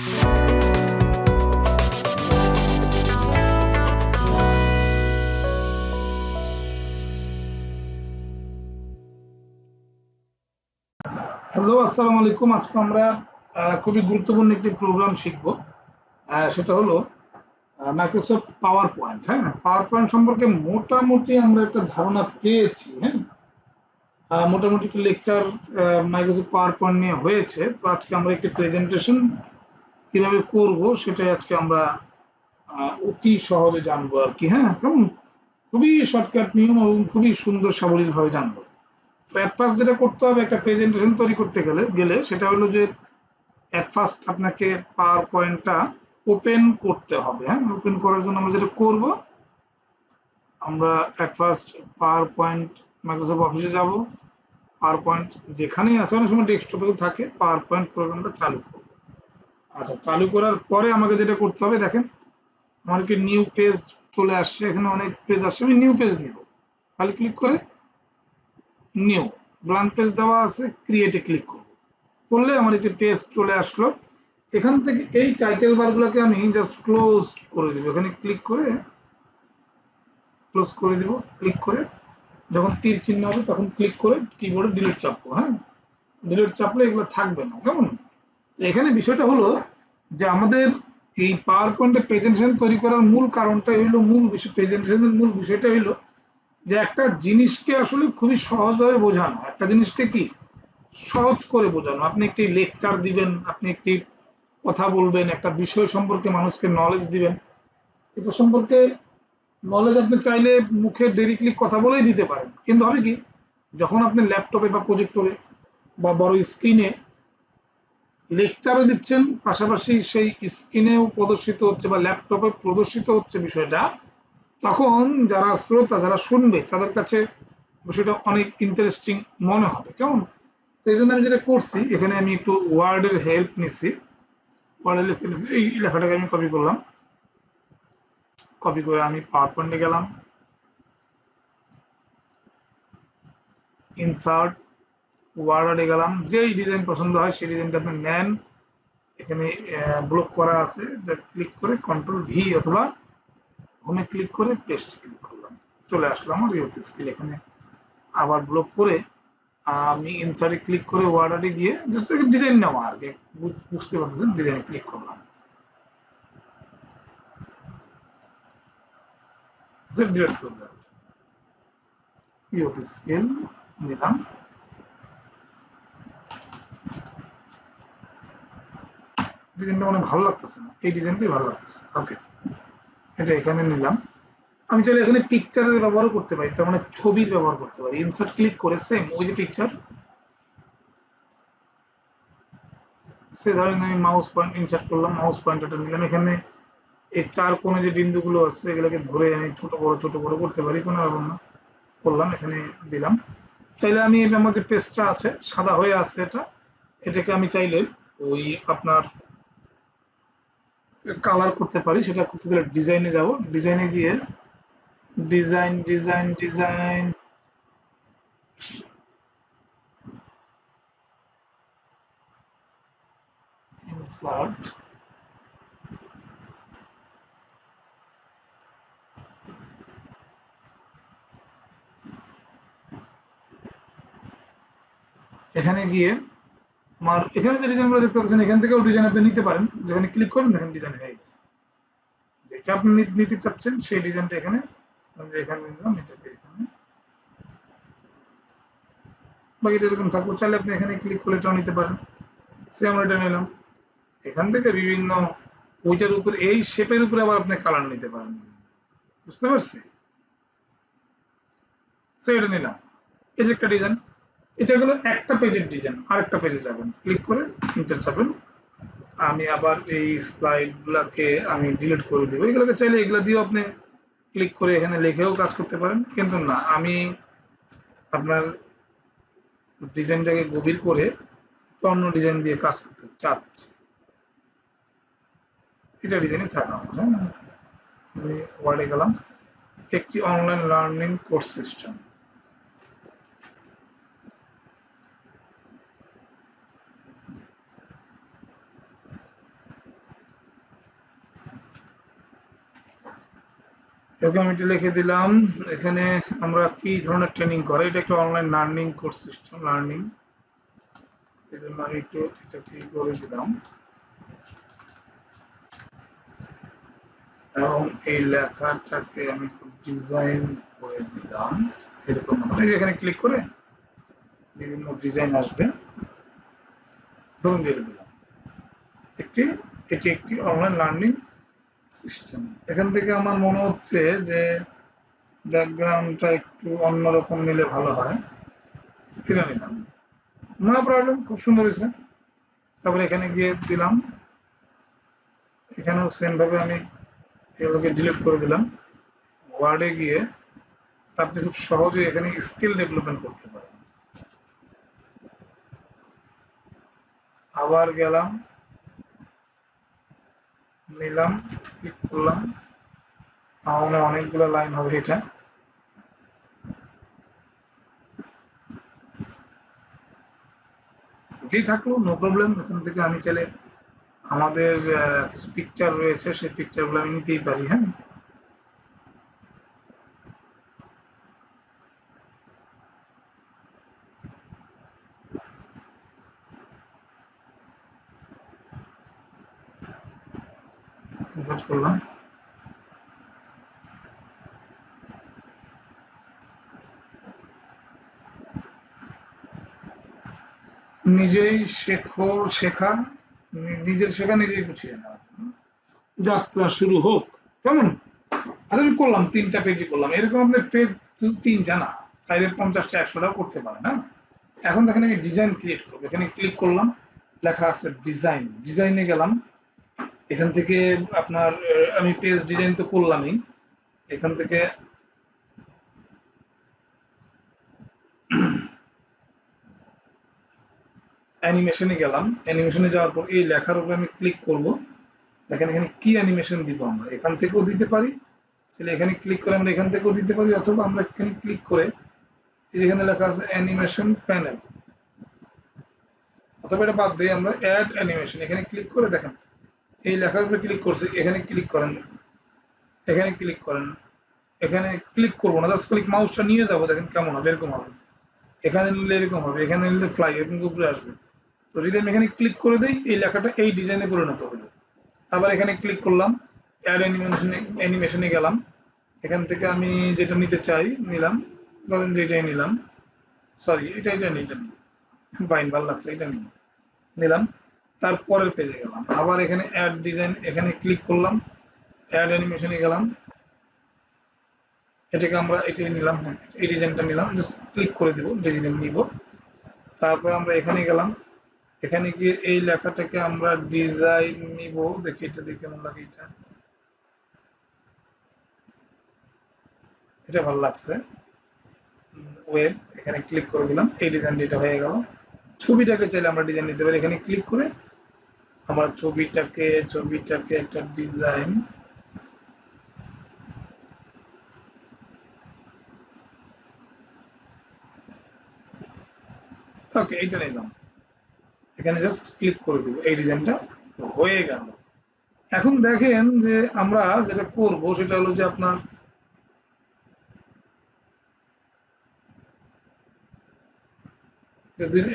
Hello, আসসালামু আলাইকুম। আজকে আমরা খুবই গুরুত্বপূর্ণ একটি প্রোগ্রাম শিখব। সেটা হলো মাইক্রোসফট পাওয়ার পয়েন্ট হ্যাঁ? পাওয়ার পয়েন্ট সম্পর্কে মোটামুটি আমরা একটা ধারণা পেয়েছি হ্যাঁ? মোটামুটি একটা লেকচার মাইক্রোসফট পাওয়ার পয়েন্ট নিয়ে হয়েছে। তো আজকে আমরা একটি প্রেজেন্টেশন কীভাবে করব সেটাই আজকে আমরা অতি সহজে জানব আর কি হ্যাঁ? কেমন? খুবই শর্টকাট নিয়ম এবং খুবই সুন্দর সাবলীল ভাবে জানব। তো অ্যাট ফার্স্ট যেটা করতে হবে, একটা প্রেজেন্টেশন তৈরি করতে গেলে গেলে সেটা হলো যে অ্যাট ফার্স্ট আপনাকে পাওয়ার পয়েন্টটা ওপেন করতে হবে হ্যাঁ? ওপেন করার জন্য আমরা যেটা করব, আমরা at first power point Microsoft অফিসে যাব পাওয়ার পয়েন্ট যেখানেই আছে, অনেক সময় ডেস্কটপেও থাকে পাওয়ার পয়েন্ট প্রোগ্রামটা চালু করব। আচ্ছা চালু করার পরে আমাকে যেটা করতে হবে, দেখেন, আমার কি নিউ পেজ চলে আসছে, এখানে অনেক পেজ আসছে, আমি নিউ পেজ নিব। খালি ক্লিক করে নিউ ব্ল্যাঙ্ক পেজ দেওয়া আছে ক্রিয়েটে ক্লিক করব। করলে আমার একটি পেজ চলে আসলো। এখান থেকে এই টাইটেল বারগুলোকে আমি জাস্ট ক্লোজ করে দেবো। এখানে ক্লিক করে ক্লোজ করে দিব ক্লিক করে যখন তীর চিহ্ন হবে তখন ক্লিক করে কিবোর্ডে ডিলিট চাপবো হ্যাঁ? ডিলিট চাপলে এগুলো থাকবে না, কেমন? এখানে বিষয়টা হলো যে আমাদের এই পাওয়ার পয়েন্টে প্রেজেন্টেশন তৈরি করার মূল কারণটা হইল মূল বিষয় প্রেজেন্টেশনের মূল বিষয়টা হইল যে একটা জিনিসকে আসলে খুবই সহজভাবে বোঝানো। একটা জিনিসকে কি? সহজ করে বোঝানো। আপনি একটি লেকচার দিবেন, আপনি একটি কথা বলবেন, একটা বিষয় সম্পর্কে মানুষকে নলেজ দিবেন। এটা সম্পর্কে নলেজ আপনি চাইলে মুখে ডাইরেক্টলি কথা বলেই দিতে পারেন। কিন্তু হবে কি? যখন আপনি ল্যাপটপে বা প্রজেক্টরে বা বড় স্ক্রিনে লেকচারও দিচ্ছেন, পাশাপাশি সেই স্ক্রিনেও প্রদর্শিত হচ্ছে বা ল্যাপটপে প্রদর্শিত হচ্ছে বিষয়টা। তখন যারা শ্রোতা, যারা শুনবে, তাদের কাছে বিষয়টা অনেক ইন্টারেস্টিং মনে হবে। কেমন? এই জন্য আমি যেটা করছি, এখানে আমি একটু ওয়ার্ডের হেল্প নিচ্ছি। ওয়ার্ডে লিখে নিচ্ছি। এই লেখাটাকে আমি কপি করলাম। কপি করে আমি পাওয়ার পয়েন্টে গেলাম। ইনসার্ট ওয়ার্ডে গেলাম, যেই ডিজাইন পছন্দ হয় সেই ডিজাইনটা আপনি নেন। এখানে ব্লক করা আছে ক্লিক করে কন্ট্রোল ভি অথবা হোমে ক্লিক করে পেস্ট ক্লিক করলাম। চলে আসলো আমার ইউথ স্কিল এখানে। আবার ব্লক করে, আমি ইনসার্টে ক্লিক করে ওয়ার্ডে গিয়ে জাস্ট ডিজাইন নেওয়া আর কি। বুঝ- বুঝতে পারতেছেন ডিজাইনে ক্লিক করলাম। ডিলেট করলাম। ইউথ স্কেল নিলাম। ডিজাইনটা অনেক ভালো লাগতেছে না। এই ডিজাইনটাই ভালো লাগতেছে। ওকে এটা এখানে নিলাম। আমি চাইলে এখানে পিকচারের ব্যবহার করতে পারি, তার মানে ছবির ব্যবহার করতে পারি। ইনসার্ট ক্লিক করে সেম ওই যে পিকচার সে ধরেন আমি মাউস পয়েন্ট ইনসার্ট করলাম মাউস পয়েন্টারটা নিলাম। এখানে এই চার কোণে যে বিন্দুগুলো আছে, এগুলোকে ধরে আমি ছোট বড় ছোট বড় করতে পারি, কোনো ব্যাপার না। করলাম, এখানে দিলাম। চাইলে আমি আমার যে পেজটা আছে, সাদা হয়ে আছে এটা, এটাকে আমি চাইলে ওই আপনার কালার করতে পারি, সেটা করতে গেলে ডিজাইনে যাব। ডিজাইনে গিয়ে ডিজাইন ডিজাইন ডিজাইন ইনসার্ট এখানে গিয়ে আমার এখানে যে ডিজাইনগুলো দেখতে পাচ্ছেন, এখান থেকেও ডিজাইন আপনি নিতে পারেন। যেখানে ক্লিক করেন, দেখেন ডিজাইন হয়ে গেছে যেটা আপনি নিতে- চাচ্ছেন, সেই ডিজাইনটা এখানে, আমি এখানে নিলাম, এটাকে এখানে। বাকিটা এরকম থাকব, চাইলে আপনি এখানে ক্লিক করে এটাও নিতে পারেন। সে আমরা এটা নিলাম। এখান থেকে বিভিন্ন ওইটার উপরে, এই শেপের উপরে আবার আপনি কালার নিতে পারেন। বুঝতে পারছি? সে এটা নিলাম। এই যে একটা ডিজাইন এটা হলো একটা পেজের ডিজাইন আরেকটা পেজে যাবেন। ক্লিক করে ইন্টার চাপেন। আমি আবার এই স্লাইড গুলাকে আমি ডিলিট করে দিব। এগুলোকে চাইলে এগুলো দিয়েও আপনি ক্লিক করে এখানে লিখেও কাজ করতে পারেন। কিন্তু না, আমি আপনার ডিজাইনটাকে গভীর করে অন্য ডিজাইন দিয়ে কাজ করতে চাচ্ছি। এটা ডিজাইনে থাকা আমার হ্যাঁ। আমি ওয়ার্ডে গেলাম। একটি অনলাইন লার্নিং কোর্স সিস্টেম আমি এটা লিখে দিলাম, এখানে আমরা কি ধরনের ট্রেনিং করে? এটা একটা online learning course system learning আমি একটু এটা ঠিক করে দিলাম। এবং এই লেখাটাকে আমি ডিজাইন করে দিলাম। এরকম যে এখানে ক্লিক করে বিভিন্ন ডিজাইন আসবে। ধরুন দিয়ে দিলাম। একটি, এটি একটি অনলাইন লার্নিং সিস্টেম এখান থেকে আমার মনে হচ্ছে যে ব্যাকগ্রাউন্ডটা একটু অন্যরকম নিলে ভালো হয়। এটা নিলাম। নো প্রবলেম খুব সুন্দর হয়েছে। তারপরে এখানে গিয়ে দিলাম। এখানেও সেম ভাবে আমি এগুলোকে ডিলিট করে দিলাম। ওয়ার্ডে গিয়ে আপনি খুব সহজে এখানে স্কিল ডেভেলপমেন্ট করতে পারেন। আবার গেলাম। নিলাম ক্লিক করলাম। তাহলে অনেকগুলো লাইন হবে এটা। ওকেই থাকল নো প্রবলেম এখান থেকে আমি চাইলে আমাদের পিকচার রয়েছে, সেই পিকচারগুলো আমি নিতেই পারি হ্যাঁ? ইনসার্ট করলাম। নিজেই শেখো, শেখা নিজের শেখা নিজেই গুছিয়ে নেওয়া যাত্রা শুরু হোক। কেমন? আচ্ছা আমি করলাম, তিনটা পেজই করলাম। এরকম আপনার পেজ তিনটা না। চাইলে পঞ্চাশটা, একশোটাও করতে পারে না এখন দেখেন আমি ডিজাইন ক্রিয়েট করব। এখানে ক্লিক করলাম। লেখা আছে ডিজাইন ডিজাইনে গেলাম। এখান থেকে আপনার আমি পেজ ডিজাইন তো করলামই। এখান থেকে অ্যানিমেশনে গেলাম। অ্যানিমেশনে যাওয়ার পর এই লেখার উপরে আমি ক্লিক করব। দেখেন এখানে কি অ্যানিমেশন দিব আমরা? এখান থেকেও দিতে পারি। তাহলে এখানে ক্লিক করে আমরা এখান থেকেও দিতে পারি, অথবা আমরা এখানে ক্লিক করে যেখানে লেখা আছে অ্যানিমেশন প্যানেল অথবা এটা বাদ দিয়ে আমরা অ্যাড অ্যানিমেশন এখানে ক্লিক করে দেখেন। এই লেখার উপরে ক্লিক করছি, এখানে ক্লিক করেন। এখানে ক্লিক করেন। এখানে ক্লিক করব না জাস্ট ক্লিক মাউসটা নিয়ে যাব, দেখেন কেমন হবে, এরকম হবে। এখানে নিলে এরকম হবে, এখানে নিলে ফ্লাই এরকম উপরে আসবে। তো যদি আমি এখানে ক্লিক করে দিই, এই লেখাটা এই ডিজাইনে পরিণত হলো। আবার এখানে ক্লিক করলাম অ্যাড অ্যানিমেশনে অ্যানিমেশনে গেলাম। এখান থেকে আমি যেটা নিতে চাই, নিলাম। ধরেন যে এটাই নিলাম। সরি এটা এটা নিই এটা নিই। ফাইন ভালো লাগছে, এটা নিই। নিলাম। তারপরের পেজে গেলাম। আবার এখানে অ্যাড ডিজাইন এখানে ক্লিক করলাম অ্যাড অ্যানিমেশনে গেলাম। এটাকে আমরা এটাই নিলাম, এই ডিজাইনটা নিলাম জাস্ট ক্লিক করে দিব ডিজাইন নিব। তারপর আমরা এখানে গেলাম। এখানে গিয়ে এই লেখাটাকে আমরা ডিজাইন নিব। দেখি এটা দেখে কেমন লাগে এটা। এটা ভালো লাগছে। ওয়েব এখানে ক্লিক করে দিলাম, এই ডিজাইনটা এটা হয়ে গেল। ছবিটাকে চাইলে আমরা ডিজাইন নিতে পারি। এখানে ক্লিক করে আমরা ছবিটাকে ছবিটাকে একটা ডিজাইন ওকে এইটা নিলাম। এখানে জাস্ট ক্লিক করে দিব। এই ডিজাইনটা হয়ে গেল। এখন দেখেন যে আমরা যেটা করব, সেটা হলো যে আপনার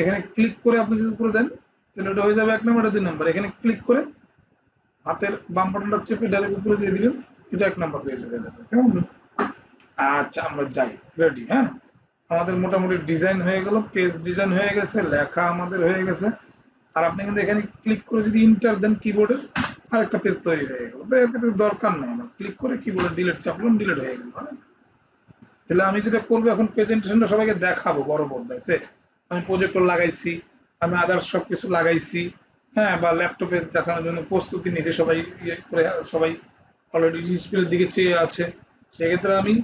এখানে ক্লিক করে আপনি যদি করে দেন তাহলে ওটা হয়ে যাবে এক নম্বর দুই নম্বর এখানে ক্লিক করে হাতের বাম বাটনটা চেপে ডাইরেক্ট উপরে দিয়ে দিবেন, এটা এক নম্বর হয়ে যাবে। কেমন? আচ্ছা আমরা যাই। রেডি হ্যাঁ? আমাদের মোটামুটি ডিজাইন হয়ে গেল পেজ ডিজাইন হয়ে গেছে, লেখা আমাদের হয়ে গেছে। আর আপনি কিন্তু এখানে ক্লিক করে যদি ইন্টার দেন কিবোর্ডের আর একটা পেজ তৈরি হয়ে গেল। তো এর দরকার নেই আমার। ক্লিক করে কিবোর্ডে ডিলিট চাপলাম ডিলিট হয়ে গেল হ্যাঁ? তাহলে আমি যেটা করব এখন প্রেজেন্টেশনটা সবাইকে দেখাবো বড় পর্দায়। সে, আমি প্রজেক্টর লাগাইছি আমি আদার্স সব কিছু লাগাইছি হ্যাঁ বা ল্যাপটপে দেখানোর জন্য প্রস্তুতি নিয়েছে, সবাই ইয়ে করে, সবাই অলরেডি ডিসপ্লের দিকে চেয়ে আছে। সেক্ষেত্রে আমি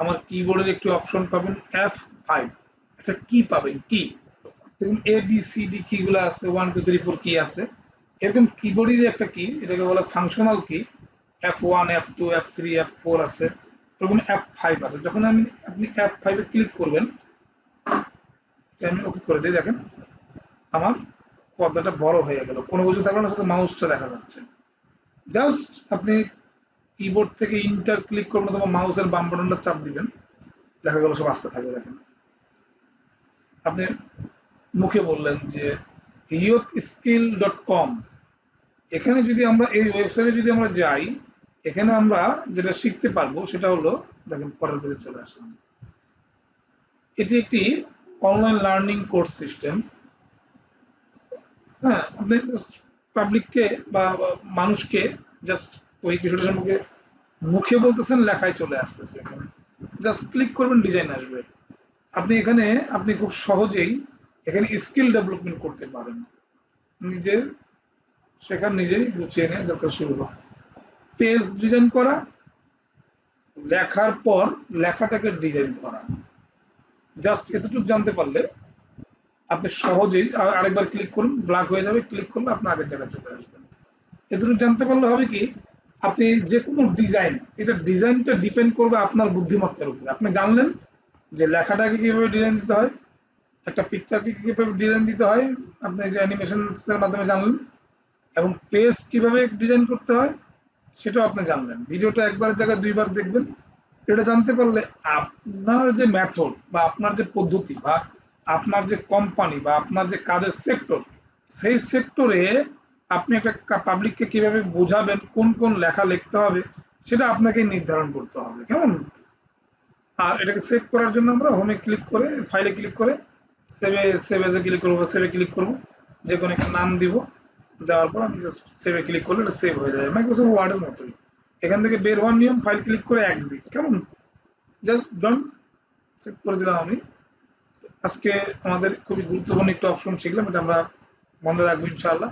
আমার কিবোর্ডের একটি অপশন পাবেন এফ ফাইভ এটা কি পাবেন? কি? দেখুন এ বি সি ডি কি গুলো আছে ওয়ান টু থ্রি ফোর কি আছে। এরকম কিবোর্ডের একটা কি এটাকে বলে ফাংশনাল কি F one F two F three F four আছে। এরকম এফ ফাইভ আছে। যখন আমি, আপনি এফ ফাইভে ক্লিক করবেন আমি ওকে করে দিই, দেখেন। আমার পর্দাটা বড় হয়ে গেল। কোনো কিছু থাকলে না শুধু মাউসটা দেখা যাচ্ছে। জাস্ট আপনি কিবোর্ড থেকে ইন্টার ক্লিক করবেন অথবা মাউসের বাম বাটনটা চাপ দিবেন। লেখাগুলো সব আসতে থাকবে দেখেন। আপনি মুখে বললেন যে ইয়ত স্কিল ডট কম এখানে যদি আমরা এই ওয়েবসাইটে যদি আমরা যাই, এখানে আমরা যেটা শিখতে পারব সেটা হলো, দেখেন পরের পেজে চলে আসলাম। এটি একটি অনলাইন লার্নিং কোর্স সিস্টেম হ্যাঁ আপনি পাবলিককে বা মানুষকে জাস্ট ওই বিষয়টা সম্পর্কে মুখে বলতেছেন, লেখায় চলে আসতেছে এখানে। জাস্ট ক্লিক করবেন ডিজাইন আসবে। আপনি এখানে, আপনি খুব সহজেই এখানে স্কিল ডেভেলপমেন্ট করতে পারেন। নিজের শেখার নিজেই গুছিয়ে নিয়ে যাতে শুরু হয় পেজ ডিজাইন করা, লেখার পর লেখাটাকে ডিজাইন করা। জাস্ট এতটুকু জানতে পারলে আপনি সহজেই আরেকবার ক্লিক করুন ব্ল্যাক হয়ে যাবে ক্লিক করলে আপনি আগের জায়গায় চলে আসবেন। এতটুকু জানতে পারলে হবে কি, আপনি যে কোনো ডিজাইন এটা ডিজাইনটা ডিপেন্ড করবে আপনার বুদ্ধিমত্তার উপরে। আপনি জানলেন যে লেখাটাকে কীভাবে ডিজাইন দিতে হয়, একটা পিকচারকে কীভাবে ডিজাইন দিতে হয়, আপনি যে অ্যানিমেশনের মাধ্যমে জানলেন, এবং পেজ কীভাবে ডিজাইন করতে হয়, সেটাও আপনি জানলেন। ভিডিওটা একবারের জায়গায় দুইবার দেখবেন। এটা জানতে পারলে আপনার যে মেথড বা আপনার যে পদ্ধতি বা আপনার যে কোম্পানি বা আপনার যে কাজের সেক্টর সেই সেক্টরে আপনি একটা পাবলিককে কীভাবে বোঝাবেন, কোন কোন লেখা লিখতে হবে, সেটা আপনাকে নির্ধারণ করতে হবে, কেমন? আর এটাকে সেভ করার জন্য আমরা হোমে ক্লিক করে ফাইলে ক্লিক করে সেভে সেভ ক্লিক করব সেভে ক্লিক করব যে কোনো একটা নাম দিব, দেওয়ার পর আমি জাস্ট সেভে ক্লিক করলে এটা সেভ হয়ে যাবে মাইক্রোসফট ওয়ার্ডের মতোই। এখান থেকে বের হওয়ার নিয়ম ফাইল ক্লিক করে এক্সিট কেমন? জাস্ট ডন সেভ করে দিলাম আমি। আজকে আমাদের খুবই গুরুত্বপূর্ণ একটা অপশন শিখলাম এটা আমরা বন্ধ রাখব ইনশাআল্লাহ।